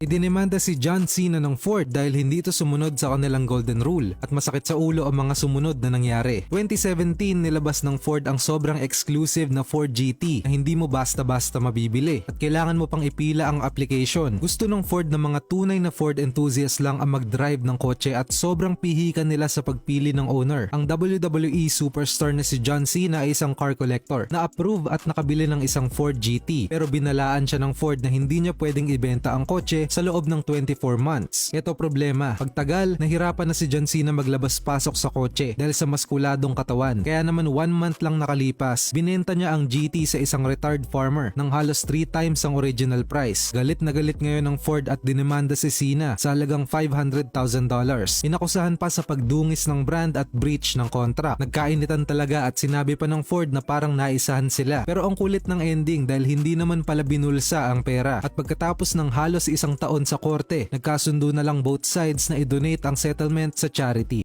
Idinemanda si John Cena ng Ford dahil hindi ito sumunod sa kanilang golden rule at masakit sa ulo ang mga sumunod na nangyari. 2017 nilabas ng Ford ang sobrang exclusive na Ford GT na hindi mo basta-basta mabibili at kailangan mo pang ipila ang application. Gusto ng Ford na mga tunay na Ford enthusiast lang ang mag-drive ng kotse at sobrang pihikan nila sa pagpili ng owner. Ang WWE superstar na si John Cena ay isang car collector na approve at nakabili ng isang Ford GT pero binalaan siya ng Ford na hindi niya pwedeng ibenta ang kotse sa loob ng 24 months. Ito problema, pagtagal, nahirapan na si John Cena maglabas-pasok sa kotse dahil sa maskuladong katawan. Kaya naman one month lang nakalipas, binenta niya ang GT sa isang retired farmer ng halos 3 times ang original price. Galit na galit ngayon ng Ford at dinemanda si Cena sa halagang $500,000. Inakusahan pa sa pagdungis ng brand at breach ng contract. Nagkainitan talaga at sinabi pa ng Ford na parang naisahan sila. Pero ang kulit ng ending dahil hindi naman pala binulsa ang pera at pagkatapos ng halos isang taon sa korte, nagkasundo na lang both sides na i-donate ang settlement sa charity.